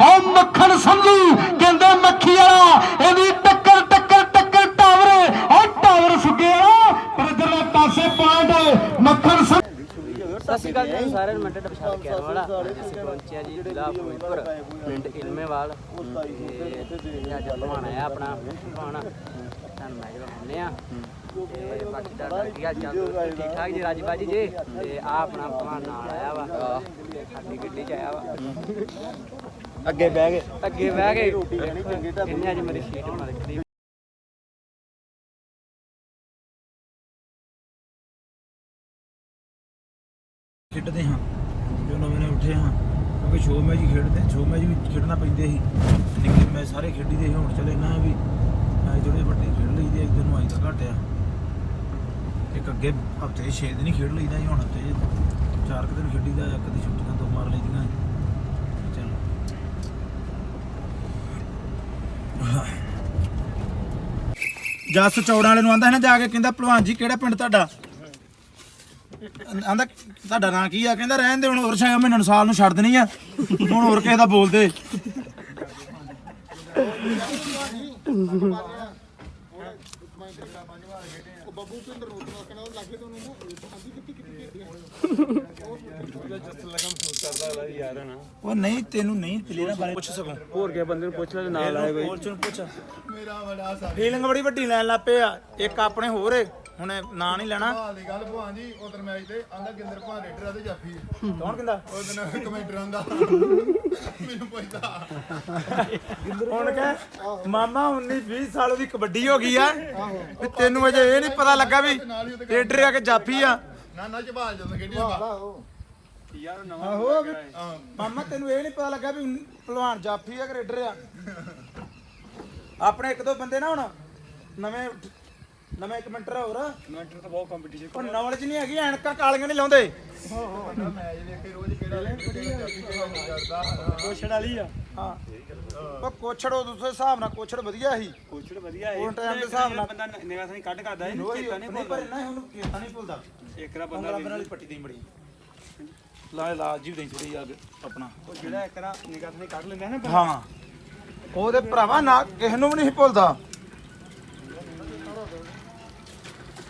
ਉਹ ਮੱਖਣ ਸੰਧੂ, ਕਹਿੰਦੇ ਮੱਖੀ ਵਾਲਾ, ਇਹਦੀ ਟੱਕਰ ਟੱਕਰ ਟੱਕਰ ਟਾਵਰ ਉਹ ਟਾਵਰ ਸੁੱਗੇ ਵਾਲਾ, ਪਰ ਇਧਰਲੇ ਪਾਸੇ ਪੁਆਇੰਟ ਮੱਖਣ ਸੰਧੂ। ਸਤਿ ਸ਼੍ਰੀ ਅਕਾਲ ਜੀ ਸਾਰਿਆਂ ਨੂੰ ਮਿੰਟ ਪਛਾਣ ਕੇ ਵਾਲਾ। ਅਸੀਂ ਪਹੁੰਚਿਆ ਜੀ ਜ਼ਿਲ੍ਹਾ ਫਿਰੋਜ਼ਪੁਰ ਪਿੰਡ ਇਲਮੇਵਾਲ। ਤੇ ਅੱਜ ਭਵਾਨ ਆਇਆ ਆਪਣਾ, ਭਵਾਨ। ਤੁਹਾਨੂੰ ਮੈਂ ਜਿਹੜਾ ਹੁੰਨੇ ਆ, ਤੇ ਬਾਕੀ ਦਾ ਕੀ ਹਾਲ ਚਾਲ? ਠੀਕ ਠਾਕ ਜੀ ਰਾਜੀ ਬਾਜੀ ਜੀ? ਤੇ ਆ ਆਪਣਾ ਭਵਾਨ ਨਾਲ ਆਇਆ ਵਾ ਸਾਡੀ ਗੱਡੀ ਚ ਆਇਆ ਵਾ। ਅੱਗੇ ਬਹਿ ਗਏ। ਅੱਗੇ ਬਹਿ ਕੇ ਇਹਨੇ ਅੱਜ ਮੇਰੀ ਸੀਟ ਮਲਕਦੀ ਖੇਡਦੇ ਹਾਂ। ਜੋ ਨਵੇਂ ਨਵੇਂ ਉੱਠੇ ਹਾਂ। ਕਿਉਂਕਿ ਸ਼ੋਅ ਮੈਚ ਹੀ ਖੇਡਦੇ ਸ਼ੋਅ ਮੈਚ ਵੀ ਖੇਡਣਾ ਪੈਂਦੇ ਸੀ ਨਿਕਲੇ ਮੈਚ ਸਾਰੇ ਖੇਡੀ ਦੇ ਸੀ, ਹੁਣ ਚਲੇ ਨਾ ਵੀ ਮੈਚ ਥੋੜੇ ਵੱਡੇ ਖੇਡ ਲਈਦੇ ਇੱਕ ਦਿਨ ਨੂੰ ਆਈ ਤਾਂ ਘਟਿਆ ਇੱਕ ਅੱਗੇ ਹਫ਼ਤੇ 6 ਦਿਨ ਹੀ ਖੇਡ ਲਈਦਾ ਸੀ। ਹੁਣ ਹਫ਼ਤੇ ਚਾਰ ਕੁ ਦਿਨ ਖੇਡੀਦਾ ਇੱਕ ਦੀ ਛੁੱਟੀਆਂ ਤੋਂ ਮਾਰ ਲਈਦੀਆਂ ਜੱਸ ਚੌੜਾਂ ਵਾਲੇ ਨੂੰ ਆਂਦਾ ਹੈ ਨਾ ਜਾ ਕੇ, ਕਹਿੰਦਾ, ਭਲਵਾਨ ਜੀ, ਕਿਹੜਾ ਪਿੰਡ ਤੁਹਾਡਾ? ਆਂਦਾ, ਤੁਹਾਡਾ ਨਾਂ ਕੀ ਆ? ਕਹਿੰਦਾ, ਰਹਿਣ ਦੇ, ਹੁਣ ਹੋਰ ਛੇ ਮਹੀਨਿਆਂ ਨੂੰ ਸਾਲ ਨੂੰ ਛੱਡ ਦੇਣੀ ਆ। ਹੁਣ ਹੋਰ ਕਿਸੇ ਦਾ ਬੋਲਦੇ। ਉਹ ਨਹੀਂ ਤੈਨੂੰ ਨਹੀਂ ਪਲੇਅਰਾਂ ਬਾਰੇ ਪੁੱਛ ਸਕੋ। ਹੋਰ ਕੇ ਬੰਦੇ ਨੂੰ ਪੁੱਛ ਲੈ ਨਾਲ ਆਏ ਕੋਈ ਕੋਚ ਨੂੰ ਪੁੱਛ। ਮੇਰਾ ਬੜਾ ਫੀਲਿੰਗ ਬੜੀ ਵੱਡੀ ਲੈਣ ਲੱਗ ਪਏ ਆ। ਇੱਕ ਆਪਣੇ ਹੋਰ ਏ ਹੁਣ ਨਾਂ ਨਹੀਂ ਲੈਣਾ। ਹਾਲ ਦੀ ਗੱਲ ਭਵਾਨ ਜੀ ਉਧਰ ਮੈਚ ਤੇ ਆਂਦਾ ਗਿੰਦਰ ਭਾਂ ਰੇਡਰ ਆ ਤੇ ਜਾਫੀ ਆ। ਕੌਣ ਕਹਿੰਦਾ ਉਹ ਦਿਨ ਕਮੈਂਟਰ ਆਂਦਾ ਮੈਨੂੰ ਪੁੱਛਦਾ। ਹੁਣ ਕਹ ਮਾਮਾ 19 20 ਸਾਲ ਦੀ ਕਬੱਡੀ ਹੋ ਗਈ ਆ। ਵੀ ਤੈਨੂੰ ਅਜੇ ਇਹ ਨਹੀਂ ਪਤਾ ਲੱਗਾ ਵੀ ਰੇਡਰ ਆ ਕਿ ਜਾਫੀ ਆ। ਨਾ ਨਾ ਜਵਾਲ ਜਦੋਂ ਖੇਡੀ ਆਹੋ ਆਹੋ ਵੀ ਮਾਮਾ ਤੈਨੂੰ ਇਹ ਨਹੀਂ ਪਤਾ ਲੱਗਾ ਵੀ ਭਲਵਾਨ ਜਾਫੀ ਆ ਕਿ ਰੇਡਰ ਆ? ਆਪਣੇ ਇੱਕ ਦੋ ਬੰਦੇ ਨਾ ਹੁਣ ਨਵੇਂ ਨਵੇਂ ਕਮੈਂਟਰ ਹੋਰ। ਕਮੈਂਟਰ ਤਾਂ ਬਹੁਤ ਕੰਪੀਟੀਸ਼ਨ ਉਹ ਨੌਲੇਜ ਨਹੀਂ ਹੈਗੀ ਐਨਕਾਂ ਕਾਲੀਆਂ ਨਹੀਂ ਲਾਉਂਦੇ। ਮੈਚ ਵੇਖੇ ਰੋਜ਼ ਕਿਹੜਾ ਕਿਹੜਾ ਜਾਫੀ ਕਿਹੜਾ ਨਹੀਂ ਕਰਦਾ। ਕੋਛੜ ਵਾਲੀ ਆ। ਹਾਂ। ਉਹ ਕੋਛੜ ਉਸ ਹਿਸਾਬ ਨਾਲ ਕੋਛੜ ਵਧੀਆ ਸੀ। ਕੋਛੜ ਵਧੀਆ ਉਹ time ਦੇ ਹਿਸਾਬ ਨਾਲ- ਬੰਦਾ ਨਿਗਾਹ ਨਹੀਂ ਕੱਢ ਕਰਦਾ ਇਹ ਰੋਜ਼ ਚੇਤਾ ਨਹੀਂ ਨਹੀਂ ਪਰ ਭੁੱਲਦਾ। ਨਾ ਉਹਨੂੰ ਕੀਤਾ ਨਹੀਂ ਭੁੱਲਦਾ। ਬੰਦਾ ਬੰਦਾ ਵਾਲੀ ਪੱਟੀ ਦੀ ਬੜੀ। ਲਾ ਲਾ ਜੀ ਦੇਈ ਥੋੜੀ ਅੱਗ ਆਪਣਾ। ਉਹ ਜਿਹੜਾ ਇੱਕ ਰਾ ਨਿਗਾਹ ਨਹੀਂ ਕੱਢ ਲੈਂਦਾ ਨਾ ਹਾਂ। ਉਹਦੇ ਭਰਾਵਾ ਨਾ ਕਿਸੇ ਨੂੰ ਵੀ ਨਹੀਂ ਭੁੱਲਦਾ।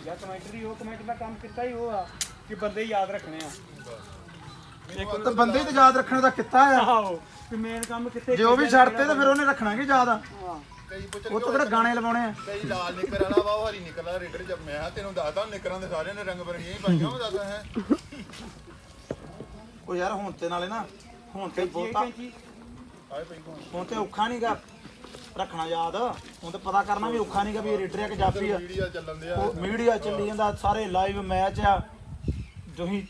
ਜਾਂ ਕਮੈਂਟਰ ਹੀ ਉਹ ਕਮੈਂਟ ਦਾ ਕੰਮ ਕੀਤਾ ਹੀ ਉਹ ਆ ਕਿ ਬੰਦੇ ਯਾਦ ਰੱਖਣੇ ਆ। ਤੇ ਬੰਦੇ ਤੇ ਯਾਦ ਰੱਖਣ ਦਾ ਕਿੱਤਾ ਆ। ਆਹੋ ਕਿ ਮੇਨ ਕੰਮ ਕਿੱਥੇ ਜੇ ਉਹ ਵੀ ਛੱਡਤੇ ਤੇ ਫਿਰ ਉਹਨੇ ਰੱਖਣਾ ਕਿ ਯਾਦ ਆ। ਕਈ ਉਹ ਤੋਂ ਕਿਹੜਾ ਗਾਣੇ ਲਵਾਉਣੇ ਆ। ਕਈ ਲਾਲ ਨਿਕਰ ਵਾਲਾ ਵਾ ਉਹ ਹਰੀ ਨਿਕਰ ਵਾਲਾ ਰੇਡਰ ਜਦ ਮੈਂ ਕਿਹਾ ਤੈਨੂੰ ਦੱਸਦਾ ਨਿਕਰਾਂ ਦੇ ਸਾਰਿਆਂ ਨੇ ਰੰਗ ਬਰੰਗੀਆਂ ਹੀ ਪਾਈਆਂ ਉਹ ਦੱਸਦਾ ਹੈ। ਉਹ ਯਾਰ ਹੁਣ ਤੇ ਨਾਲੇ ਨਾ ਹੁਣ ਤੇ ਬਹੁਤਾ ਆਏ ਪਈ ਭਵਾਨ ਹੁਣ ਤੇ ਔਖਾ ਨਹੀਂਗਾ ਰੱਖਣਾ ਯਾਦ। ਹੁਣ ਤੇ ਪਤਾ ਕਰਨਾ ਵੀ ਔਖਾ ਨਹੀਂਗਾ ਵੀ ਇਹ ਰੇਡਰ ਆ ਕਿ ਜਾਫੀ ਆ। ਵੀਡੀਓ ਚੱਲਣ ਦੇ ਆ ਉਹ ਮੀਡੀਆ ਚੱਲੀ ਜਾਂਦਾ ਸਾਰੇ ਲਾਈਵ ਮੈਚ ਆ। ਤੁਸੀਂ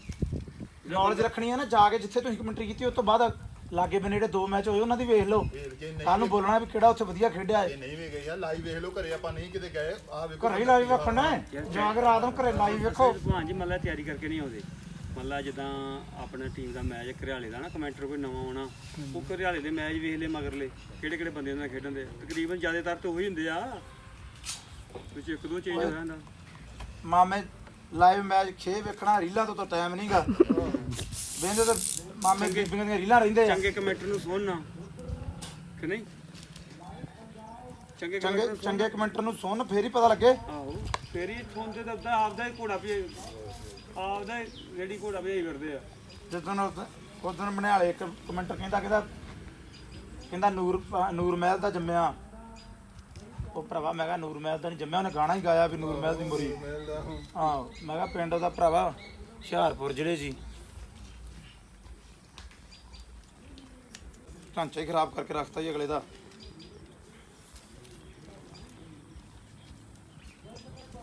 ਨੌਲੇਜ ਰੱਖਣੀ ਆ ਨਾ ਜਾ ਕੇ ਜਿੱਥੇ ਤੁਸੀਂ ਕਮੈਂਟਰੀ ਕੀਤੀ ਉਸ ਤੋਂ ਬਾਅਦ ਲਾਗੇ ਬੰਨੇ ਜਿਹੜੇ ਦੋ ਮੈਚ ਹੋਏ ਉਹਨਾਂ ਦੀ ਵੇਖ ਲਓ। ਵੇਖ ਕੇ ਨਹੀਂ ਤੁਹਾਨੂੰ ਬੋਲਣਾ ਵੀ ਕਿਹੜਾ ਉੱਥੇ ਵਧੀਆ ਖੇਡਿਆ ਹੈ। ਇਹ ਨਹੀਂ ਵੀ ਗਈ ਆ ਲਾਈਵ ਵੇਖ ਲਓ ਘਰੇ ਆਪਾਂ ਨਹੀਂ ਕਿਤੇ ਗਏ। ਆ ਵੇਖੋ ਘਰੇ ਹੀ ਲਾਈਵ ਵੇਖਣਾ ਹੈ। ਜਾ ਕੇ ਰਾਤ ਨੂੰ ਘਰੇ ਲਾਈਵ ਵੇਖੋ। ਭਗਵਾਨ ਜੀ ਮੱਲਾ ਤਿਆਰੀ ਕਰਕੇ ਨਹੀਂ ਆਉਂਦੇ। ਮੱਲਾ ਜਿੱਦਾਂ ਆਪਣਾ ਟੀਮ ਦਾ ਮੈਚ ਘਰਿਆਲੇ ਦਾ ਨਾ ਕਮੈਂਟਰ ਕੋਈ ਨਵਾਂ ਆਉਣਾ ਉਹ ਘਰਿਆਲੇ ਦੇ ਮੈਚ ਵੇਖ ਲੈ ਮਗਰਲੇ ਕਿਹੜੇ ਕਿਹੜੇ ਬੰਦੇ ਨਾਲ ਖੇਡਣ ਦੇ। ਆ। ਤਕਰੀਬਨ ਜ਼ਿਆਦਾਤਰ ਤਾਂ ਉਹੀ ਹੁੰਦੇ ਆ। ਵਿੱਚ ਇੱਕ ਦੋ ਚੇਂਜ ਹੋ ਜਾਂਦਾ ਮਾਮੇ ਲਾਈਵ ਮੈਚ ਖੇ ਵੇਖਣਾ ਰੀਲਾਂ ਤੋਂ ਤਾਂ ਟਾਈਮ ਨਹੀਂਗਾ ਵੇਂਦੇ ਤਾਂ ਮਾਮੇ ਬੀਬੀਆਂ ਦੀਆਂ ਰੀਲਾਂ ਰਹਿੰਦੇ ਆ। ਚੰਗੇ ਕਮੈਂਟਰ ਨੂੰ ਸੁਣਨਾ। ਕਿ ਨਹੀਂ? ਚੰਗੇ ਚੰਗੇ ਕਮੈਂਟਰ ਨੂੰ ਚੰਗੇ ਕਮੈਂਟਰ ਨੂੰ ਸੁਣ ਫੇਰ ਹੀ ਪਤਾ ਲੱਗੇ। ਆਹੋ ਫੇਰ ਹੀ ਫੋਨ ਤੇ ਦੱਸਦਾ ਆਪਦਾ ਹੀ ਘੋੜਾ ਵੀ ਆਪਦਾ ਹੀ ਰੈਡੀ ਘੋੜਾ ਵੀ ਫਿਰਦੇ ਆ। ਜਦੋਂ ਉਦੋਂ ਬਣਾਲੇ ਇੱਕ ਕਮੈਂਟਰ ਕਹਿੰਦਾ ਕਹਿੰਦਾ ਕਹਿੰਦਾ ਨੂਰ ਨੂਰ ਮਹਿਲ ਦਾ ਜੰਮਿਆ। ਉਹ ਭਰਾਵਾ ਮੈਂ ਕਿਹਾ ਨੂਰ ਮਹਿਲ ਦਾ ਨਹੀਂ ਜੰਮਿਆ ਉਹਨੇ ਗਾਣਾ ਹੀ ਗਾਇਆ ਵੀ ਨੂਰ ਮਹਿਲ ਦੀ ਮੁਰੀ। ਹਾਂ ਮੈਂ ਕਿਹਾ ਪਿੰਡ ਦਾ ਭਰਾਵਾ ਹੁਸ਼ਿਆਰਪੁਰ ਜ਼ਿਲ੍ਹੇ ਜੀ। ਢਾਂਚਾ ਹੀ ਖਰਾਬ ਕਰਕੇ ਰੱਖਤਾ ਜੀ ਅਗਲੇ ਦਾ।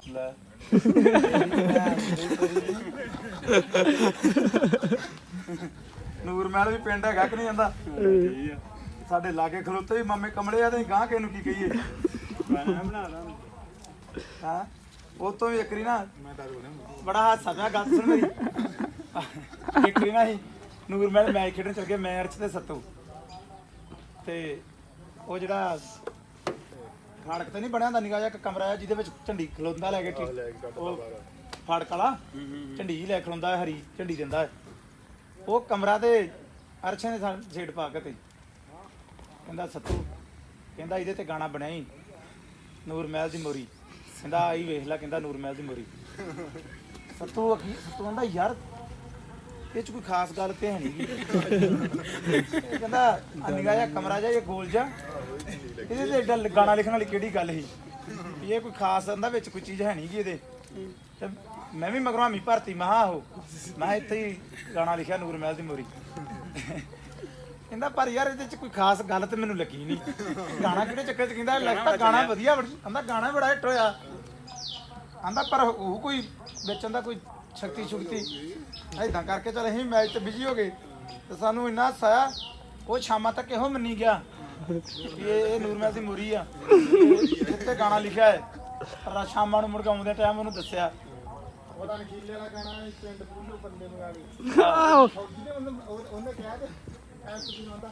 ਲੈ। ਨੂਰ ਮਹਿਲ ਵੀ ਪਿੰਡ ਹੈਗਾ ਕਿ ਨਹੀਂ ਜਾਂਦਾ? ਸਾਡੇ ਲਾਗੇ ਖਲੋਤੇ ਵੀ ਮਾਮੇ ਕਮਲੇ ਆ ਤੇ ਗਾਂ ਕੇ ਨੂੰ ਕੀ ਕਹੀਏ? ਹਾਂ? ਉਹ ਤੋਂ ਵੀ ਇੱਕਰੀ ਨਾ ਬੜਾ ਹਾਸਾ ਪਿਆ ਗੱਲ ਸੁਣ ਮੇਰੀ ਇੱਕਰੀ ਨਾ ਹੀ ਨੂਰ ਮਹਿਲ ਮੈਚ ਖੇਡਣ ਚਲ ਗਏ ਮੈਂ ਅਰਚ ਤੇ ਸੱਤੂ। ਤੇ ਉਹ ਜਿਹੜਾ ਫਾੜਕ ਤੇ ਨਹੀਂ ਬਣਿਆ ਹੁੰਦਾ ਨਿਕਾ ਜਿਹਾ ਇੱਕ ਕਮਰਾ ਆ ਜਿਹਦੇ ਵਿੱਚ ਝੰਡੀ ਖਲੋਂਦਾ ਲੈ ਕੇ ਠੀਕ। ਉਹ ਫਾੜਕ ਵਾਲਾ ਝੰਡੀ ਹੀ ਲੈ ਖਲੋਂਦਾ ਹੈ, ਹਰੀ ਝੰਡੀ ਦਿੰਦਾ ਹੈ। ਉਹ ਕਮਰਾ ਤੇ ਅਰਸ਼ ਨੇ ਸਾ- ਛੇੜ ਪਾ ਕੇ ਤੇ ਕਹਿੰਦਾ ਸੱਤੂ ਕਹਿੰਦਾ ਇਹਦੇ ਤੇ ਗਾਣਾ ਬਣਾਈ ਨੂਰ ਮਹਿਲ ਦੀ ਮੋਰੀ। ਕਹਿੰਦਾ ਆਈ ਵੇਖ ਲੈ ਕਹਿੰਦਾ ਨੂਰ ਮਹਿਲ ਦੀ ਮੋਰੀ। ਸੱਤੂ ਅਖੀ ਸੱਤੂ ਕਹਿੰਦਾ ਯਾਰ ਇਹ ਚ ਕੋਈ ਖਾਸ ਗੱਲ ਤੇ ਹੈ ਨਹੀਂ ਇਹ ਕਹਿੰਦਾ ਅਨਿਗਾ ਜਿਹਾ ਕਮਰਾ ਜਿਹਾ ਇਹ ਗੋਲ ਜਿਹਾ। ਇਹਦੇ ਤੇ ਏਡਾ ਗਾਣਾ ਲਿਖਣ ਵਾਲੀ ਕਿਹੜੀ ਗੱਲ ਸੀ? ਵੀ ਇਹ ਕੋਈ ਖਾਸ ਅੰਦਾ ਵਿੱਚ ਕੋਈ ਚੀਜ਼ ਹੈ ਨਹੀਂ ਗੀ ਇਹਦੇ। ਤੇ ਮੈਂ ਵੀ ਮਗਰੋਂ ਹਾਮੀ ਭਰਤੀ ਮਹਾ ਉਹ ਮੈਂ ਇੱਥੇ ਹੀ ਗਾਣਾ ਲਿਖਿਆ ਨੂਰ ਮਹਿਲ ਦੀ ਮੋਰੀ। ਕਹਿੰਦਾ ਪਰ ਯਾਰ ਇਹਦੇ ਚ ਕੋਈ ਖਾਸ ਗੱਲ ਤੇ ਮੈਨੂੰ ਲੱਗੀ ਨਹੀਂ ਗਾਣਾ ਕਿਹੜੇ ਚੱਕਰ ਚ ਕਹਿੰਦਾ ਲੱਗਦਾ ਗਾਣਾ ਵਧੀਆ ਕਹਿੰਦਾ ਗਾਣਾ ਬੜਾ ਹਿੱਟ ਹੋਇਆ। ਆਂਦਾ ਪਰ ਉਹ ਕੋਈ ਵੇਚਣ ਦਾ ਕੋਈ ਸ਼ਕਤੀ ਸ਼ੁਕਤੀ। ਐਦਾਂ ਕਰਕੇ ਚਲ ਅਸੀਂ ਮੈਚ ਤੇ ਬਿਜ਼ੀ ਹੋ ਗਏ। ਤੇ ਸਾਨੂੰ ਇੰਨਾ ਹਸਾਇਆ ਉਹ ਸ਼ਾਮਾਂ ਤੱਕ ਇਹੋ ਮੰਨੀ ਗਿਆ ਵੀ ਇਹ ਇਹ ਨੂਰਮਹਿਲ ਦੀ ਮੁਰੀ ਆ। ਇੱਥੇ ਗਾਣਾ ਲਿਖਿਆ ਹੈ। ਪਰ ਸ਼ਾਮਾਂ ਨੂੰ ਮੁੜ ਕੇ ਆਉਂਦੇ ਟਾਈਮ ਉਹਨੂੰ ਦੱਸਿਆ। ਉਹਦਾ ਨਕੀਲੇ ਵਾਲਾ ਗਾਣਾ ਪਿੰਡ ਪੂਲੋ ਬੰਦੇ ਨੂੰ ਆ ਗਈ ਫੌਜੀ ਨੇ ਉਹਨੂੰ ਉਹ- ਉਹਨੇ ਕਿਹਾ ਕਿ ਐ ਤੁਸੀਂ ਆਂਦਾ ਮੈਂ ਇਹਨੇ ਫੌਜੀ ਨੂੰ ਲਿਖਿਆ ਗਾਉਂਦਾ ਸ਼ੈਨੇ ਲਿਖਿਆ ਮੈਂ ਕਿਹਾ ਫੌਜੀ ਨੂੰ ਆਂਦਾ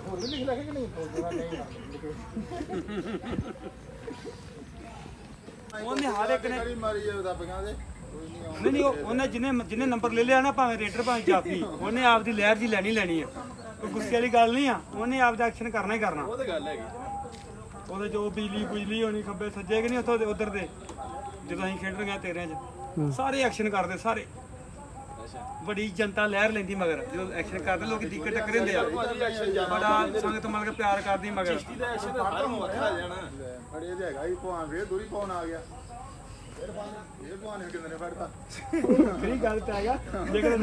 ਹੋਰ ਵੀ ਲਿਖ ਲਿਆ ਕਿ ਨਹੀਂ ਫੌਜੀ ਨੂੰ ਨਹੀਂ ਉਹਨੇ ਹਰ ਇੱਕ ਨੇ ਗਾੜੀ ਮਾਰੀ ਜਾਵੇ ਦੱਬੀਆਂ ਦੇ। ਕੋਈ ਨਹੀਂ ਆਉਂਦਾ। ਨਹੀਂ ਨਹੀਂ ਉਹ- ਉਹਨੇ ਜਿਹਨੇ ਜਿਹਨੇ ਨੰਬਰ ਲੈ ਲਿਆ ਨਾ ਭਾਵੇਂ ਰੇਡਰ ਭਾਵੇਂ ਜਾਫੀ ਉਹਨੇ ਆਪਦੀ ਲਹਿਰ ਜੀ ਲੈਣੀ ਲੈਣੀ ਆ। ਕੋਈ ਗੁੱਸੇ ਵਾਲੀ ਗੱਲ ਨਹੀਂ ਆ ਉਹਨੇ ਆਪਦਾ ਐਕਸ਼ਨ ਕਰਨਾ ਹੀ ਕਰਨਾ। ਉਹ ਤਾਂ ਗੱਲ ਹੈਗੀ। ਉਹਦੇ ਜੋ ਬਿਜਲੀ ਬੁਜਲੀ ਹੋਣੀ ਖੱਬੇ ਸੱਜੇ ਕਿ ਨਹੀਂ ਉੱਥੋਂ ਦੇ ਉਧਰ ਦੇ। ਜਦੋਂ ਅਸੀਂ ਖੇਡ ਰਹੇ ਤੇਰਿਆਂ 'ਚ ਸਾਰੇ ਐਕਸ਼ਨ ਕਰਦੇ ਸਾਰੇ। ਬੜੀ ਜਨਤਾ ਲਹਿਰ ਲੈਂਦੀ ਮਗਰ ਜਦੋਂ ਐਕਸ਼ਨ ਕਰਦੇ ਲੋਕੀ ਦਿੱਕਤ ਟੱਕਰੇ ਹੁੰਦੇ ਆ। ਬੜਾ ਸੰਗਤ ਕੇ ਪਿਆਰ ਕਰਦੀ ਮਗਰ। ਅੜੇ ਤੇ ਹੈਗਾ ਹੀ ਭਵਾਨ ਫੇਰ ਦੂਰੀ ਪਾਉਣ ਆ ਗਿਆ। ਫਿਰ ਇਹ ਭਵਾਨ ਨੇ ਕਿੰਨੇ ਨੇ ਫੜਤਾ? ਕਿਹੜੀ ਗੱਲ ਤੇ ਆਇਆ ਜੇਕਰ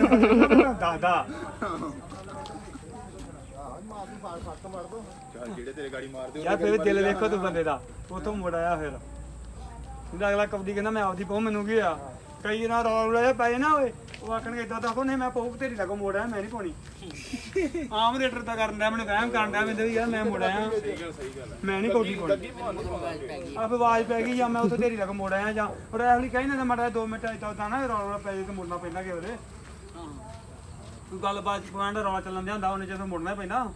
ਦਾਦਾ ਨੂੰ ਫਾੜ ਫੱਕ ਮਾਰ ਦੋ ਚੱਲ ਜਿਹੜੇ ਤੇਰੇ ਗਾੜੀ ਮਾਰਦੇ ਯਾਰ ਫਿਰ ਦਿਲ ਵੇਖੋ ਤੂੰ ਬੰਦੇ ਦਾ ਉਥੋਂ ਮੁੜ ਆਇਆ ਫਿਰ। ਇਹਦਾ ਅਗਲਾ ਕਬੱਡੀ ਕਹਿੰਦਾ ਮੈਂ ਆਪਦੀ ਪਾਉ ਮੈਨੂੰ ਕੀ ਆ? ਕਈ ਨਾ ਰੌਲ ਰੌਲੇ ਪਏ ਨਾ ਓਏ। ਉਹ ਆਖਣਗੇ ਇਦਾਂ ਤਾਂ ਨਹੀਂ ਮੈਂ ਪਾਉ ਤੇਰੀ ਲੱਗੋ ਮੋੜ ਆਇਆ ਮੈਂ ਨਹੀਂ ਪਾਉਣੀ। ਆਮ ਰੇਟਰ ਤਾਂ ਕਰਨ ਦਾ ਮੈਨੂੰ ਵਹਿਮ ਕਰਨ ਦਾ ਮੈਨੂੰ ਯਾਰ ਮੈਂ ਮੁੜ ਆਇਆ। ਮੈਂ ਨਹੀਂ ਕਬੱਡੀ ਪਾਉਣੀ। ਆਪ ਆਵਾਜ਼ ਪੈ ਗਈ ਜਾਂ ਮੈਂ ਉੱਥੇ ਤੇਰੀ ਲੱਗੋ ਮੋੜ ਆਇਆ ਜਾਂ ਉਹ ਰੈਫਲੀ ਕਹੀ ਨਾ ਮੜਾ 2 ਮਿੰਟ ਇਦਾਂ ਉਦਾਂ ਨਾ ਰੌਲਾ ਪੈ ਜੇ ਤੇ ਮੁੜਨਾ ਪੈਂਦਾ ਕਿ ਉਹਦੇ ਕੋਈ ਗੱਲਬਾਤ ਪੁਆਇੰਟ ਰੌਲਾ ਚੱਲਣ ਦਿਆ ਹੁੰਦਾ ਉਹਨੇ ਜਦੋਂ ਮੁੜਨਾ ਪੈਂਦਾ।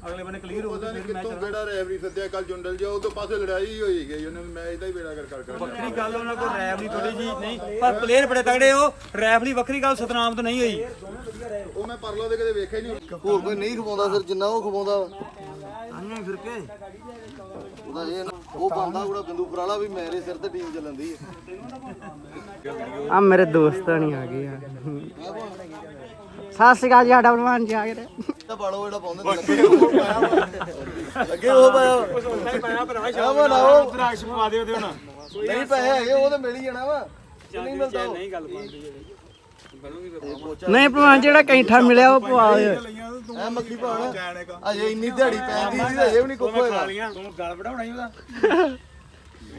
ਅਗਲੇ ਬੰਨੇ ਕਲੀਅਰ ਹੋ ਪਤਾ ਗਿਆ ਨਹੀਂ ਕਿੱਥੋਂ ਕਿਹੜਾ ਰੈਫਰੀ ਸੱਦਿਆ ਕੱਲ ਜੁੰਡਲ ਜਾ ਉਹ ਤੋਂ ਪਾਸੇ ਲੜਾਈ ਹੋਈ ਗਈ ਉਹਨੇ ਮੈਚ ਦਾ ਹੀ ਬੇੜਾ ਕਰ ਕਰ ਕਰ ਵੱਖਰੀ ਗੱਲ ਉਹਨਾਂ ਕੋਲ ਰੈਫਲੀ ਥੋੜੀ ਜੀ ਨਹੀਂ ਪਰ ਪਲੇਅਰ ਬੜੇ ਤਗੜੇ ਹੋ ਰੈਫਲੀ ਵੱਖਰੀ ਗੱਲ ਸਤਨਾਮ ਤੋਂ ਨਹੀਂ ਹੋਈ। ਉਹ ਮੈਂ ਪਰਲੋ ਦੇ ਕਦੇ ਵੇਖਿਆ ਹੀ ਨਹੀਂ ਹੋਰ ਕੋਈ ਨਹੀਂ ਖਵਾਉਂਦਾ ਫਿਰ ਜਿੰਨਾ ਉਹ ਖਵਾਉਂਦਾ। ਆਨੇ ਫਿਰ ਕੇ। ਉਹਦਾ ਇਹ ਨਾ- ਉਹ ਬੰਦਾ ਉਹਦਾ ਬਿੰਦੂਪੁਰ ਵਾਲਾ ਵੀ ਮੇਰੇ ਸਿਰ ਤੇ ਟੀਮ ਚੱਲਦੀ ਹੈ। ਆ ਮੇਰੇ ਦੋਸਤ ਨਹੀਂ ਆ ਗਏ ਯਾਰ ਸਤਿ ਸ਼੍ਰੀ ਅਕਾਲ ਜੀ ਸਾਡਾ ਬਲਵਾਨ ਜੀ ਆ ਗਏ ਨੇ। ਤਾਂ ਬਾਲੋ ਜਿਹੜਾ ਪਾਉਂਦੇ ਨੇ ਅੱਗੇ ਉਹ ਪਾਇਆ ਆ। ਵਾ ਨਾ ਉਹ ਦਰਾਕਸ਼ ਪਵਾ ਦੇ ਉਹਦੇ ਹੁਣ ਨਹੀਂ ਪੈਸੇ ਹੈਗੇ ਉਹ ਤਾਂ ਮਿਲ ਹੀ ਜਾਣਾ ਵਾ। ਨਹੀਂ ਮਿਲਦਾ ਉਹ। ਨਹੀਂ ਗੱਲ ਬਣਦੀ ਨਹੀਂ ਭਲਵਾਨ ਜਿਹੜਾ ਕੈਂਠਾ ਮਿਲਿਆ ਉਹ ਪਵਾ ਦਿਓ। ਐ ਮੱਖੀ ਭਾਣ ਅਜੇ ਇੰਨੀ ਦਿਹਾੜੀ ਪੈਂਦੀ ਸੀ ਅਜੇ ਵੀ ਨਹੀਂ ਕੁੱਖ ਹੋਇਆ ਤੂੰ ਗਲ ਬੜਾਉਣਾ ਹੀ ਉਹਦਾ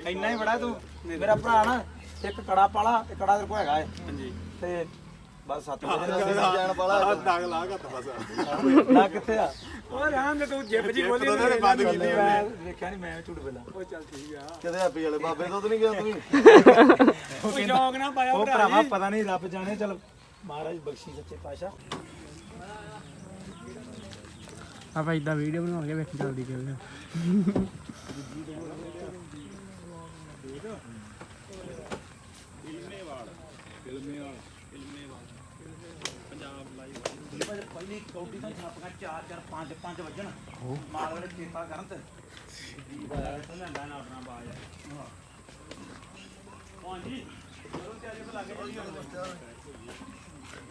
ਇੰਨਾ ਹੀ ਬੜਾ ਤੂੰ। ਮੇਰਾ ਭਰਾ ਨਾ ਇੱਕ ਕੜਾ ਪਾਲਾ ਇੱਕ ਕੜਾ ਤੇਰੇ ਕੋਲ ਹੈਗਾ ਏ। ਹਾਂਜੀ ਤੇ ਬਸ 7 ਵਜੇ ਜਾਣ ਵਾਲਾ ਦਾਗ ਲਾ ਘੱਟ ਬਸ। ਨਾ ਕਿੱਥੇ ਆ? ਉਹ ਰਾਮ ਨੇ ਤੂੰ ਜਿੱਪ ਜੀ ਬੋਲੀ ਉਹਨਾਂ ਨੇ ਬੰਦ ਕੀਤੀ ਮੈਂ ਵੇਖਿਆ ਨਹੀਂ ਮੈਂ ਝੂਠ ਬੋਲਾਂ। ਕਿਤੇ ਹੈਪੀ ਵਾਲੇ ਬਾਬੇ ਤੋਂ ਤਾਂ ਨਹੀਂ ਗਿਆ ਤੂੰ ਉਹ ਸ਼ੌਕ ਨਾ ਪਾਇਆ ਉਹ ਭਰਾਵਾ ਪਤਾ ਨਹੀਂ ਰੱਬ ਜਾਣੇ ਚਲ ਮਹਾਰਾਜ ਬਖਸ਼ੀ ਸੱਚੇ ਪਾਸ਼ਾ ਆਪਾਂ ਇਦਾਂ ਵੀਡੀਓ ਬਣਾ ਕੇ ਵੇਖ ਜਲਦੀ ਚੱਲਦੇ ਪਹਿਲੀ ਕੌਡੀ ਤੋਂ ਛਾਪੀਆਂ 4 4 5 5 ਵਜਣ। ਮਾਲ ਵਾਲੇ ਚੇਤਾ ਕਰਨ ਤੇ।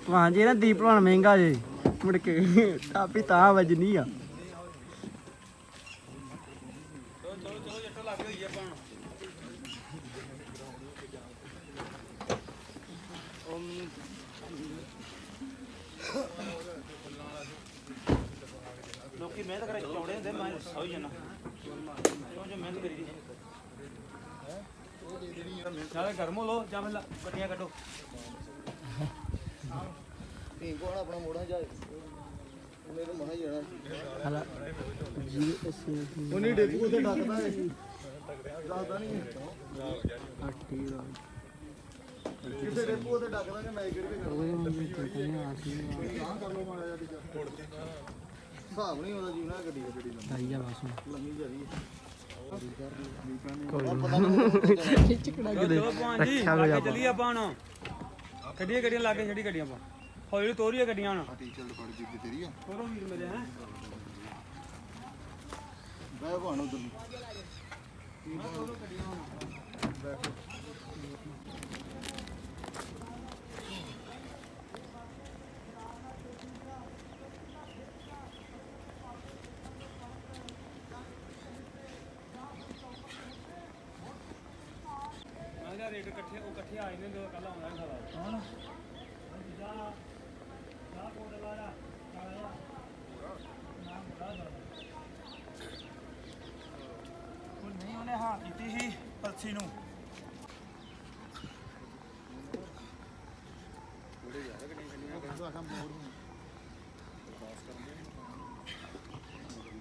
ਭਲਵਾਨ ਜੀ ਨਾ ਦੀਪ ਭਲਵਾਨ ਮਹਿੰਗਾ ਜੇ। ਮੁੜ ਕੇ ਥਾਪੀ ਤਾਂ ਵੱਜਣੀ ਆ। ਲੋਕੀ ਮਿਹਨਤ ਕਰੇ ਚੌੜੇ ਹੁੰਦੇ ਮੈਂ ਸੌ ਹੀ ਜਾਣਾ ਕਿਉਂ ਜੋ ਮਿਹਨਤ ਕਰੀ ਦੀ ਸਾਰੇ ਗਰਮ ਹੋ ਲੋ ਜਾਂ ਫਿਰ ਗੱਡੀਆਂ ਕੱਢੋ। ਢੀਂਗ ਕੋਣ ਆਪਣਾ ਮੋੜਾ ਜਾਏ ਉਹਨੇ ਤਾਂ ਮਨਾ ਹੀ ਜਾਣਾ। ਹਲਾ ਜੀ ਅਸੀਂ ਉਹਨੇ ਡੇਪੂ ਤੇ ਡੱਕਦਾ ਹੈ ਦੱਸਦਾ ਨਹੀਂ ਕਿਸੇ ਡੇਪੂ ਤੇ ਡੱਕਦਾ ਕਿ ਮੈਂ ਕਿਹੜੇ ਹਿਸਾਬ ਨਹੀਂ ਉਹਦਾ ਜੀਵਨਾ ਗੱਡੀ ਦਾ ਗੱਡੀ ਦਾ। ਆਈਆ ਬਸ। ਲੰਮੀ ਜਾਰੀ ਚਲੋ ਚਲੋ ਭਾਂ ਜੀ ਰੱਖਿਆ ਹੋਇਆ ਅੱਗੇ ਚੱਲੀਏ ਆਪਾਂ ਹੁਣ। ਗੱਡੀਆਂ ਗੱਡੀਆਂ ਲਾ ਕੇ ਛੱਡੀ ਗੱਡੀਆਂ ਆਪਾਂ। ਹੌਲੀ ਤੋਰੀਏ ਗੱਡੀਆਂ ਹੁਣ। ਟੀ-ਸ਼ਰਟ ਫੜ ਜੀਬੀ ਤੇਰੀ ਆ। ਤੋਰੋ ਵੀਰ ਮੇਰੇ ਹੈ। ਬੈ ਭਾਣ ਉਧਰ ਨੂੰ। ਮੈਂ ਕਿਹਾ ਰੇਟ ਇਕੱਠੇ ਉਹ ਨਹੀਂ ਉਹਨੇ ਹਾਂ ਕੀਤੀ ਸੀ ਪਰਸੀ ਨੂੰ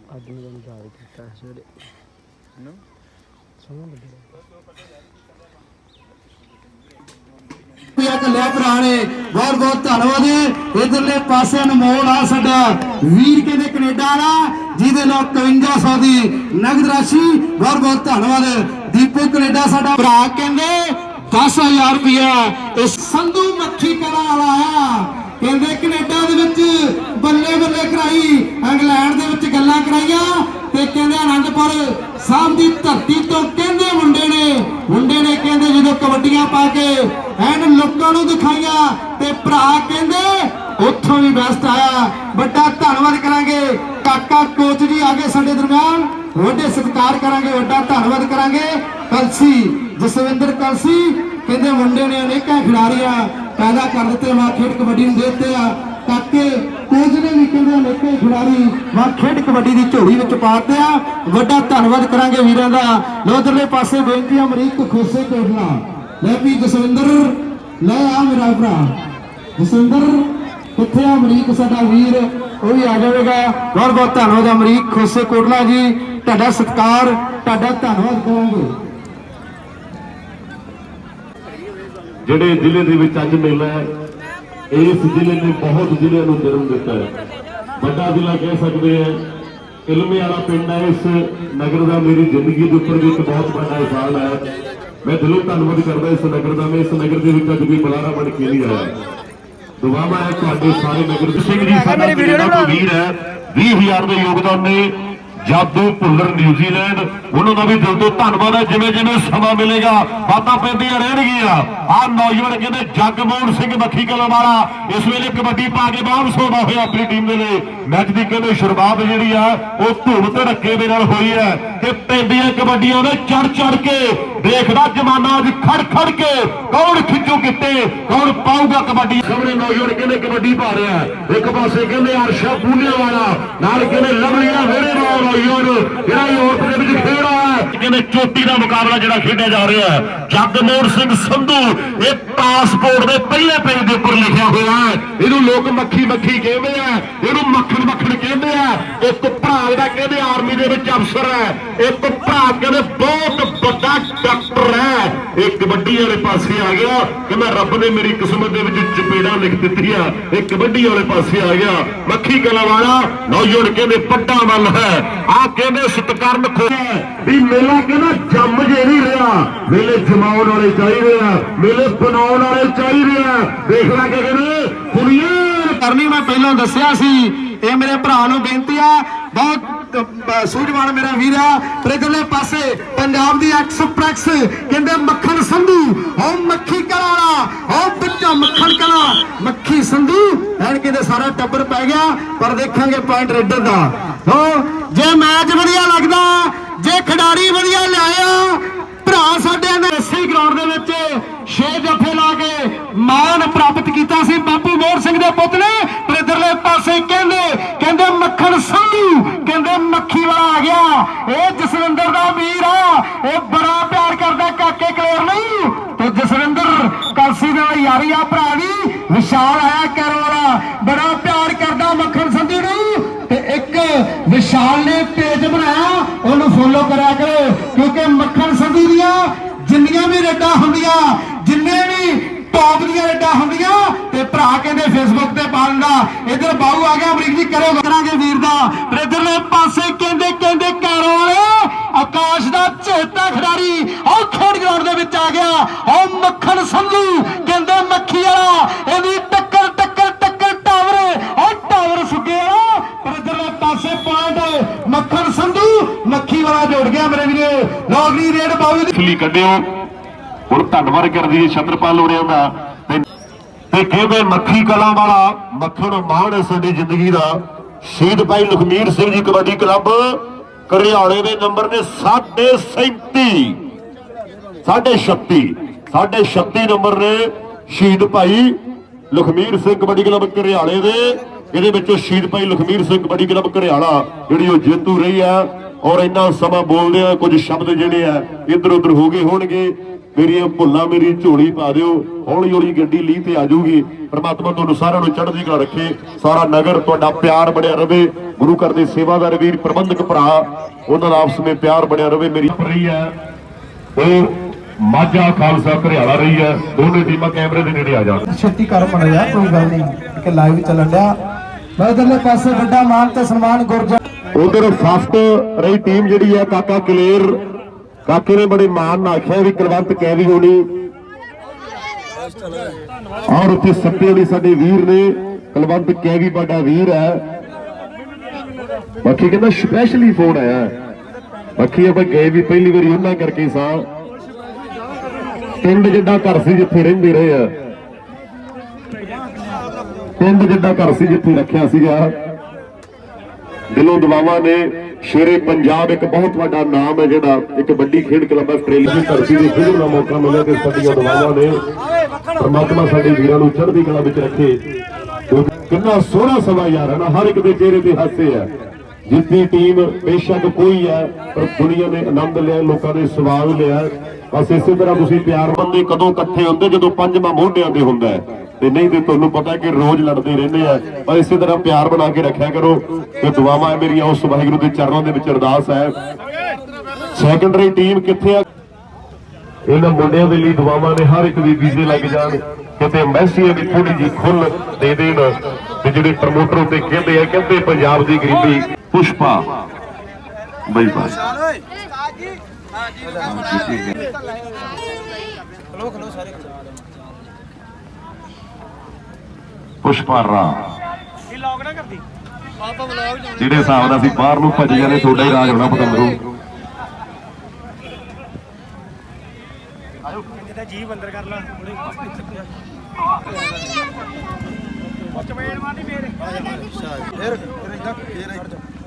ਅੱਜ ਨੂੰ ਯਾਦ ਕੀਤਾ ਸਵੇਰੇ ਸੋਹਣਾ ਲੱਗਿਆ ਪਿਆ ਕੱਲਿਆ ਭਰਾ ਨੇ ਬਹੁਤ ਬਹੁਤ ਧੰਨਵਾਦ ਇਧਰਲੇ ਪਾਸੇ ਅਨਮੋਲ ਆ ਸਾਡਾ ਵੀਰ ਕਹਿੰਦੇ ਕੈਨੇਡਾ ਵਾਲਾ, ਜਿਹਦੇ ਨਾਲ 5100 ਦੀ ਨਗਦ ਰਾਸ਼ੀ। ਬਹੁਤ ਬਹੁਤ ਧੰਨਵਾਦ। ਦੀਪੂ, ਕੈਨੇਡਾ ਸਾਡਾ ਭਰਾ ਕਹਿੰਦੇ 10000 ਰੁਪਇਆ। ਇਹ ਸੰਧੂ ਮੱਖੀ ਕਲਾ ਵਾਲਾ ਆ। ਕਹਿੰਦੇ ਕੈਨੇਡਾ ਦੇ ਵਿੱਚ ਬੱਲੇ ਬੱਲੇ ਕਰਾਈ, ਇੰਗਲੈਂਡ ਦੇ ਵਿੱਚ ਗੱਲਾਂ ਕਰਾਈਆਂ। ਤੇ ਕਹਿੰਦੇ ਆਨੰਦਪੁਰ ਸਾਹਿਬ ਦੀ ਧਰਤੀ ਤੋਂ ਕਹਿੰਦੇ ਮੁੰਡੇ ਨੇ ਮੁੰਡੇ ਨੇ ਕਹਿੰਦੇ ਜਦੋਂ ਕਬੱਡੀਆਂ ਪਾ ਕੇ ਐਨ ਲੋਕਾਂ ਨੂੰ ਦਿਖਾਈਆਂ ਤੇ ਭਰਾ ਕਹਿੰਦੇ ਉੱਥੋਂ ਵੀ ਬੈਸਟ ਆਇਆ। ਵੱਡਾ ਧੰਨਵਾਦ ਕਰਾਂਗੇ। ਕਾਕਾ ਕੋਚ ਜੀ ਆ ਗਏ ਸਾਡੇ ਦਰਮਿਆਨ। ਵੱਡੇ ਸਤਿਕਾਰ ਕਰਾਂਗੇ, ਵੱਡਾ ਧੰਨਵਾਦ ਕਰਾਂਗੇ। ਕਲਸੀ, ਜਸਵਿੰਦਰ ਕਲਸੀ, ਕਹਿੰਦੇ ਮੁੰਡੇ ਨੇ ਅਨੇਕਾਂ ਖਿਡਾਰੀਆਂ ਪੈਦਾ ਕਰ ਦਿੱਤੇ ਵਾ ਖੇਡ ਕਬੱਡੀ ਨੂੰ ਦੇ ਦਿੱਤੇ ਆ। ਕਾਕੇ ਕੋਚ ਨੇ ਵੀ ਕਹਿੰਦੇ ਅਨੇਕਾਂ ਖਿਡਾਰੀ। ਵਾ ਖੇਡ ਕਬੱਡੀ ਦੀ ਝੋਲੀ ਵਿੱਚ ਪਾਤੇ ਆ। ਵੱਡਾ ਧੰਨਵਾਦ ਕਰਾਂਗੇ ਵੀਰਾਂ ਦਾ। ਲੋਧਰਲੇ ਪਾਸੇ ਬੇਨਤੀ ਆ ਅਮਰੀਕ ਖੋਸੇ ਕੋਟਲਾ ਲੈ ਵੀ ਜਸਵਿੰਦਰ ਲੈ ਆ ਮੇਰਾ ਭਰਾ। ਜਸਵਿੰਦਰ ਕਿੱਥੇ ਆ ਅਮਰੀਕ ਸਾਡਾ ਵੀਰ? ਉਹ ਵੀ ਆ ਜਾਵੇਗਾ। ਬਹੁਤ ਬਹੁਤ ਧੰਨਵਾਦ ਅਮਰੀਕ ਖੋਸੇ ਕੋਟਲਾ ਜੀ। ਤੁਹਾਡਾ ਸਤਿਕਾਰ ਤੁਹਾਡਾ ਧੰਨਵਾਦ ਕਰਾਂਗੇ। ਜਿਹੜੇ ਜ਼ਿਲ੍ਹੇ ਦੇ ਵਿੱਚ ਅੱਜ ਮੇਲਾ ਹੈ ਇਸ ਜ਼ਿਲ੍ਹੇ ਨੇ ਬਹੁਤ ਜ਼ਿਲ੍ਹਿਆਂ ਨੂੰ ਜਨਮ ਦਿੱਤਾ ਹੈ। ਵੱਡਾ ਜ਼ਿਲ੍ਹਾ ਕਹਿ ਸਕਦੇ ਹਾਂ। ਇਲਮੇ ਵਾਲਾ ਪਿੰਡ ਹੈ ਇਸ ਨਗਰ ਦਾ। ਮੇਰੀ ਜ਼ਿੰਦਗੀ ਦੇ ਉੱਪਰ ਵੀ ਇੱਕ ਬਹੁਤ ਵੱਡਾ ਇਸਾਨ ਹੈ ਮੈਂ ਦਿਲੋਂ ਧੰਨਵਾਦ ਕਰਦਾ ਇਸ ਨਗਰ ਦਾ। ਮੈਂ ਇਸ ਨਗਰ ਦੇ ਵਿੱਚ ਅੱਜ ਵੀ ਬੁਲਾਰਾ ਬਣ ਕੇ ਨਹੀਂ ਆਇਆ। ਦੁਆਵਾ ਹੈ ਤੁਹਾਡੇ ਸਾਰੇ ਨਗਰ। ਦੇ ਸਿੰਘ ਜੀ ਸਾਡਾ ਵੀਰ ਹੈ। 20000 ਦੇ ਯੋਗਦਾਨ ਨੇ। ਜਾਦੂ ਭੁੱਲਰ ਨਿਊਜ਼ੀਲੈਂਡ, ਉਹਨਾਂ ਦਾ ਵੀ ਦਿਲ ਤੋਂ ਧੰਨਵਾਦ ਹੈ, ਜਿਵੇਂ ਜਿਵੇਂ ਸਮਾਂ ਮਿਲੇਗਾ, ਬਾਤਾਂ ਪੈਂਦੀਆਂ ਰਹਿਣਗੀਆਂ। ਆਹ ਨੌਜਵਾਨ ਕਹਿੰਦੇ, ਜਗਮੋਹਨ ਸਿੰਘ ਮੱਖੀ ਕਲਾਂ ਵਾਲਾ ਇਸ ਵੇਲੇ ਕਬੱਡੀ ਪਾ ਕੇ ਬਾਹਰ ਸੋਦਾ ਹੋਇਆ ਆਪਣੀ ਟੀਮ ਦੇ ਲਈ। ਮੈਚ ਦੀ ਕਹਿੰਦੇ ਸ਼ੁਰੂਆਤ ਜਿਹੜੀ ਆ, ਉਹ ਧੂਮ ਧੜੱਕੇ ਦੇ ਨਾਲ ਹੋਈ ਹੈ ਤੇ ਪੈਂਦੀਆਂ ਕਬੱਡੀਆਂ ਨੇ ਚੜ ਚੜ ਕੇ ਦੇਖਦਾ ਜਮਾਨਾ ਅੱਜ ਖੜ ਖੜ ਕੇ ਕੌਣ ਖਿੱਚੂ ਕਿੱਤੇ, ਕੌਣ ਪਾਊਗਾ ਕਬੱਡੀ। ਸਾਹਮਣੇ ਨੌਜਵਾਨ ਕਹਿੰਦੇ ਕਬੱਡੀ ਪਾ ਰਿਹਾ ਇੱਕ ਪਾਸੇ ਕਹਿੰਦੇ ਅਰਸ਼ਾ ਪੂਲੇ ਵਾਲਾ ਨਾਲ ਕਹਿੰਦੇ ਲਵਲੀਆ ਵੇਰੇ ਨਾਲ ਨੌਜਵਾਨ, ਜਿਹੜਾ ਯੂਰਪ ਦੇ ਵਿੱਚ ਖੇਡ ਕਹਿੰਦੇ ਚੋਟੀ ਦਾ ਮੁਕਾਬਲਾ ਜਿਹੜਾ ਖੇਡਿਆ ਜਾ ਰਿਹਾ ਹੈ। ਜਗਮੋਹਨ ਸਿੰਘ ਸੰਧੂ, ਇਹ ਪਾਸਪੋਰਟ ਦੇ ਪਹਿਲੇ ਪੇਜ ਦੇ ਉੱਪਰ ਲਿਖਿਆ ਹੋਇਆ ਹੈ। ਇਹਨੂੰ ਲੋਕ ਮੱਖੀ ਮੱਖੀ ਕਹਿੰਦੇ ਆ, ਇਹਨੂੰ ਮੱਖਣ ਮੱਖਣ ਕਹਿੰਦੇ ਆ। ਇੱਕ ਭਰਾ ਦਾ ਕਹਿੰਦੇ ਆਰਮੀ ਦੇ ਵਿੱਚ ਅਫਸਰ ਹੈ। ਇੱਕ ਭਰਾ ਕਹਿੰਦੇ ਬਹੁਤ ਵੱਡਾ ਡਾਕਟਰ ਹੈ। ਇਹ ਕਬੱਡੀ ਵਾਲੇ ਪਾਸੇ ਆ ਗਿਆ ਕਹਿੰਦਾ ਰੱਬ ਨੇ ਮੇਰੀ ਕਿਸਮਤ ਦੇ ਵਿੱਚ ਚਪੇੜਾ ਲਿਖ ਦਿੱਤੀ ਆ ਇਹ ਕਬੱਡੀ ਵਾਲੇ ਪਾਸੇ ਆ ਗਿਆ। ਮੱਖੀ ਕਲਾ ਵਾਲਾ, ਨੌਜਵਾਨ ਕਹਿੰਦੇ ਪੱਟਾ ਵੱਲ ਹੈ। ਆ ਕਹਿੰਦੇ ਸਤਕਰਨ ਖੋਇਆ ਵੀ ਮੇਲਾ ਕਹਿੰਦਾ ਜੰਮ ਜੇ ਨਹੀਂ ਰਿਹਾ। ਮੇਲੇ ਜਮਾਉਣ ਵਾਲੇ ਚਾਹੀਦੇ ਆ, ਮੇਲੇ ਬਣਾਉਣ ਵਾਲੇ ਚਾਹੀਦੇ ਆ। ਦੇਖ ਲੈ ਕੇ ਕਹਿੰਦੇ ਕੁੜੀਆਂ ਕਰਨੀ ਮੈਂ ਪਹਿਲਾਂ ਦੱਸਿਆ ਸੀ। ਇਹ ਮੇਰੇ ਭਰਾ ਨੂੰ ਬੇਨਤੀ ਆ, ਬਹੁਤ ਸੂਝਵਾਨ ਮੇਰਾ ਵੀਰ ਆ। ਪਰ ਪਾਸੇ ਪੰਜਾਬ ਦੀ ਐਕਸਪ੍ਰੈਸ, ਕਹਿੰਦੇ ਮੱਖਣ ਸੰਧੂ, ਉਹ ਮੱਖੀ ਕਰਾਣਾ ਉਹ ਬੱਚਾ ਮੱਖਣ ਕਰਾ ਮੱਖੀ ਸੰਧੂ। ਐਨ ਕਹਿੰਦੇ ਸਾਰਾ ਟੱਬਰ ਪੈ ਗਿਆ, ਪਰ ਦੇਖਾਂਗੇ ਪੁਆਇੰਟ ਰੇਡਰ ਦਾ। ਹੋ ਜੇ ਮੈਚ ਵਧੀਆ ਲੱਗਦਾ ਜੇ ਖਿਡਾਰੀ ਵਧੀਆ ਲਿਆਇਆ, ਭਰਾ ਸਾਡੇ ਨੇ ਇਸੇ ਗਰਾਊਂਡ ਦੇ ਵਿੱਚ ਛੇ ਜੱਫੇ ਲਾ ਕੇ ਮਾਣ ਪ੍ਰਾਪਤ ਕੀਤਾ ਸੀ। ਬਾਪੂ ਮੋਹਰ ਸਿੰਘ ਦੇ ਪੁੱਤ ਨੇ ਪਰ ਇਧਰਲੇ ਪਾਸੇ ਕਹਿੰਦੇ ਕਹਿੰਦੇ ਮੱਖਣ ਸੰਧੂ, ਕਹਿੰਦੇ ਮੱਖੀ ਵਾਲਾ ਆ ਗਿਆ। ਇਹ ਜਸਵਿੰਦਰ ਦਾ ਵੀਰ ਆ, ਇਹ ਬੜਾ ਪਿਆਰ ਕਰਦਾ ਕਾਕੇ ਕਲੇਰ ਨੂੰ। ਤੇ ਜਸਵਿੰਦਰ ਕਲਸੀ ਦੇ ਨਾਲ ਯਾਰੀ ਆ, ਭਰਾ ਦੀ ਵਿਸ਼ਾਲ ਆਇਆ ਕੈਰੋ ਬੜਾ ਪਿਆਰ ਕਰਦਾ ਮੱਖਣ ਸੰਧੂ ਨੂੰ। ਤੇ ਇੱਕ ਵਿਸ਼ਾਲ ਨੇ ਪੇਜ ਬਣਾਇਆ ਫੋਲੋ ਕਰਿਆ ਕਰੋ, ਕਿਉਂਕਿ ਮੱਖਣ ਸੰਧੂ ਦੀਆਂ ਜਿੰਨੀਆਂ ਵੀ ਰੇਡਾਂ ਹੁੰਦੀਆਂ, ਜਿੰਨੇ ਵੀ ਟੌਪ ਦੀਆਂ ਰੇਡਾਂ ਹੁੰਦੀਆਂ, ਤੇ ਭਰਾ ਕਹਿੰਦੇ ਫੇਸਬੁੱਕ ਤੇ ਪਾ ਦਿੰਦਾ। ਇਧਰ ਬਾਹੂ ਆ ਗਿਆ, ਅਮਰੀਕ ਜੀ ਕਰੋ ਕਰਾਂਗੇ ਵੀਰ ਦਾ। ਪਰ ਇਧਰਲੇ ਪਾਸੇ ਕਹਿੰਦੇ ਕਹਿੰਦੇ ਕੈਰੋ ਵਾਲੇ, ਆਕਾਸ਼ ਦਾ ਚੇਤਾ ਖਿਡਾਰੀ ਉਹ ਖੇਡ ਗਰਾਊਂਡ ਦੇ ਵਿੱਚ ਆ ਗਿਆ। ਉਹ ਮੱਖਣ ਸੰਧੂ, ਕਹਿੰਦੇ ਮੱਖੀ ਵਾਲਾ, ਇਹਦੀ ਜੋੜਿਆ ਜੋੜ ਗਿਆ ਮੇਰੇ ਵੀਰੇ। ਲੌਗਰੀ ਰੇਡ ਪਾਉ ਦੀ ਫੁੱਲੀ ਕੱਢਿਓ। ਹੁਣ ਧੰਨਵਾਦ ਕਰਦੀ ਹੈ ਛਤਰਪਾਲ ਹੋਰਿਆਂ ਦਾ ਤੇ ਕਿਵੇਂ ਮੱਖੀ ਕਲਾਂ ਵਾਲਾ ਮੱਖਣ ਮਾਣ ਸਾਡੀ ਜ਼ਿੰਦਗੀ ਦਾ? ਸ਼ਹੀਦ ਭਾਈ ਲਖਮੀਰ ਸਿੰਘ ਜੀ ਕਬੱਡੀ ਕਲੱਬ ਕਰਿਆਲੇ ਦੇ ਨੰਬਰ ਨੇ 37 36 36 ਨੰਬਰ ਨੇ ਸ਼ਹੀਦ ਭਾਈ ਲਖਮੀਰ ਸਿੰਘ ਕਬੱਡੀ ਕਲੱਬ ਕਰਿਆਲੇ ਦੇ ਇਹਦੇ ਵਿੱਚੋਂ ਸ਼ਹੀਦ ਭਾਈ ਲਖਮੀਰ ਸਿੰਘ ਕਬੱਡੀ ਕਲੱਬ ਘਰਿਆਲਾ, ਜਿਹੜੀ ਉਹ ਜੇਤੂ ਰਹੀ ਆ, ਔਰ ਇੰਨਾ ਸਮਾਂ ਬੋਲਦੇ ਆ, ਕੁਝ ਸ਼ਬਦ ਜਿਹੜੇ ਆ ਇੱਧਰ ਉੱਧਰ ਹੋ ਗਏ ਹੋਣਗੇ। ਮੇਰੀਆਂ ਭੁੱਲਾਂ ਮੇਰੀ ਝੋਲੀ ਪਾ ਦਿਓ ਹੌਲੀ ਹੌਲੀ ਗੱਡੀ ਲੀ ਤੇ ਆ ਜਾਊਗੀ। ਪ੍ਰਮਾਤਮਾ ਤੁਹਾਨੂੰ ਸਾਰਿਆਂ ਨੂੰ ਚੜ੍ਹਦੀ ਕਲਾ ਰੱਖੇ। ਸਾਰਾ ਨਗਰ ਤੁਹਾਡਾ ਪਿਆਰ ਬਣਿਆ ਰਵੇ। ਗੁਰੂ ਘਰ ਦੇ ਸੇਵਾਦਾਰ ਵੀਰ, ਪ੍ਰਬੰਧਕ ਭਰਾ, ਉਹਨਾਂ ਦਾ ਆਪਸ ਵਿੱਚ ਪਿਆਰ ਬਣਿਆ ਰਵੇ। ਮੇਰੀ ਰਹੀ ਹੈ ਉਹ ਮਾਝਾ ਖਾਲਸਾ ਘਰਿਆਲਾ ਰਹੀ ਹੈ। ਦੋਨੇ ਟੀਮਾਂ ਕੈਮਰੇ ਦੇ ਨੇੜੇ ਆ ਜਾਣ। ਛੇਤੀ ਕਰ ਮੜਿਆ ਕੋਈ ਗੱਲ ਨਹੀਂ। ਕਿ ਲਾਈਵ ਚੱਲਣ ਡਿਆ। ਮੈਂ ਇਧਰਲੇ ਪਾਸੇ ਵੱਡਾ ਮਾਨ ਤੇ ਸਨਮਾਨ ਗੁਰਜਾ ਉਧਰ ਫਸਟ ਰਹੀ ਟੀਮ ਜਿਹੜੀ ਹੈ ਕਾਕਾ ਕਲੇਰ। ਕਾਕੇ ਨੇ ਬੜੇ ਮਾਣ ਨਾਲ ਆਖਿਆ ਵੀ ਕੁਲਵੰਤ ਕੈਵੀ ਹੋਣੀ। ਔਰ ਉੱਥੇ ਸੱਤੇ ਵਾਲੀ ਸਾਡੇ ਵੀਰ ਨੇ ਕੁਲਵੰਤ ਕੈਵੀ ਵੱਡਾ ਵੀਰ ਹੈ। ਬਾਕੀ ਕਹਿੰਦਾ ਸਪੈਸ਼ਲੀ ਫੋਨ ਆਇਆ। ਬਾਕੀ ਆਪਾਂ ਗਏ ਵੀ ਪਹਿਲੀ ਵਾਰੀ ਉਹਨਾਂ ਕਰਕੇ ਸਾਂ। ਪਿੰਡ ਜਿੱਡਾ ਘਰ ਸੀ ਜਿੱਥੇ ਰਹਿੰਦੇ ਰਹੇ ਆ। ਪਿੰਡ ਜਿੱਡਾ ਘਰ ਸੀ ਜਿੱਥੇ ਰੱਖਿਆ ਸੀਗਾ। ਦਿਲੋਂ ਦੁਆਵਾਂ ਨੇ ਸ਼ੇਰੇ ਪੰਜਾਬ ਇੱਕ ਬਹੁਤ ਵੱਡਾ ਨਾਮ ਹੈ ਜਿਹੜਾ ਇੱਕ ਵੱਡੀ ਖੇਡ ਕਲੱਬ ਆਸਟ੍ਰੇਲੀਆ ਦੀ ਧਰਤੀ ਤੇ ਖੇਡਣ ਦਾ ਮੌਕਾ ਮਿਲਿਆ ਤੇ ਸਾਡੀਆਂ ਦੁਆਵਾਂ ਨੇ ਪਰਮਾਤਮਾ ਸਾਡੇ ਵੀਰਾਂ ਨੂੰ ਚੜ੍ਹਦੀ ਕਲਾ ਵਿੱਚ ਰੱਖੇ। ਕਿੰਨਾ ਸੋਹਣਾ ਸਮਾਂ ਯਾਰ ਹੈ ਨਾ, ਹਰ ਇੱਕ ਦੇ ਚਿਹਰੇ ਤੇ ਹਾਸੇ ਆ ਜਿੱਤੀ ਟੀਮ ਬੇਸ਼ੱਕ ਕੋਈ ਹੈ, ਪਰ ਦੁਨੀਆ ਨੇ ਆਨੰਦ ਲਿਆ, ਲੋਕਾਂ ਨੇ ਸਵਾਦ ਲਿਆ। ਬਸ ਇਸੇ ਤਰ੍ਹਾਂ ਤੁਸੀਂ ਪਿਆਰ ਬੰਦੇ ਕਦੋਂ ਇਕੱਠੇ ਹੁੰਦੇ? ਜਦੋਂ ਪੰਜਵਾਂ ਮੋਢਿਆਂ ਤੇ ਹੁੰਦਾ ਹੈ। ਤੇ ਨਹੀਂ ਤੇ ਤੁਹਾਨੂੰ ਪਤਾ ਕਿ ਰੋਜ਼ ਲੜਦੇ ਰਹਿੰਦੇ ਆ। ਪਰ ਇਸੇ ਤਰ੍ਹਾਂ ਪਿਆਰ ਬਣਾ ਕੇ ਰੱਖਿਆ ਕਰੋ। ਤੇ ਦੁਆਵਾਂ ਮੇਰੀਆਂ, ਉਸ ਵਾਹਿਗੁਰੂ ਦੇ ਚਰਨਾਂ ਦੇ ਵਿੱਚ ਅਰਦਾਸ ਹੈ। ਸੈਕੰਡਰੀ ਟੀਮ ਕਿੱਥੇ ਆ? ਇਹਨਾਂ ਮੁੰਡਿਆਂ ਦੇ ਲਈ ਦੁਆਵਾਂ ਨੇ ਹਰ ਇੱਕ ਦੀ ਵੀਜ਼ੇ ਲੱਗ ਜਾਣ। ਕਿਤੇ ਐਮਬੈਸੀ ਵੀ ਥੋੜੀ ਜੀ ਖੁੱਲ ਦੇ ਦੇਣ। ਤੇ ਜਿਹੜੇ ਪ੍ਰਮੋਟਰ ਉੱਤੇ ਕਹਿੰਦੇ ਆ, ਕਹਿੰਦੇ ਪੰਜਾਬ ਦੀ ਗਰੀਬੀ। ਪੁਸ਼ਪਾ। ਬਈ ਬਾਈ ਖਲੋ ਖਲੋ ਪੁਸ਼ਪਾ ਰਾ ਜਿਹੜੇ ਹਿਸਾਬ ਨਾਲ ਅਸੀਂ ਬਾਹਰ ਨੂੰ ਭੱਜ ਜਾਂਦੇ, ਤੁਹਾਡਾ ਹੀ ਰਾਜ ਹੋਣਾ ਪਤੰਦਰੂ। ਜਿੱਦਾਂ ਜੀਵ ਅੰਦਰ ਕਰ ਲਾ ਥੋੜੀ ਚਪੇੜ ਮਾਰਨੀ ਫੇਰ ਫੇਰ ਫੇਰ ਇਦਾਂ, ਫੇਰ ਰੰਮੀ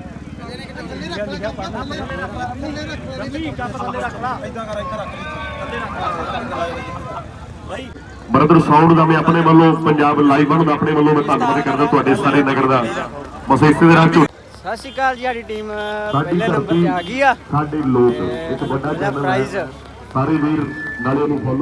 ਬ੍ਰਦਰ ਸਾਊਂਡ ਦਾ ਮੈਂ ਆਪਣੇ ਵੱਲੋਂ ਪੰਜਾਬ ਲਾਈਵ ਵਨ ਦਾ ਆਪਣੇ ਵੱਲੋਂ ਮੈਂ ਧੰਨਵਾਦ ਕਰਦਾ ਤੁਹਾਡੇ ਸਾਰੇ ਨਗਰ ਦਾ। ਬਸ ਇਸੇ ਤਰ੍ਹਾਂ ਝੋ- ਸਤਿ ਸ਼੍ਰੀ ਅਕਾਲ ਜੀ ਸਾਡੀ ਟੀਮ ਪਹਿਲੇ ਨੰਬਰ ਤੇ ਆ ਗਈ ਆ। ਸਾਡੇ ਲੋਕ ਇੱਕ ਵੱਡਾ ਚੈਨਲ ਹੈ ਸਾਰੇ ਵੀਰ ਨਾਲੇ ਉਹਨੂੰ ਫੋਲੋ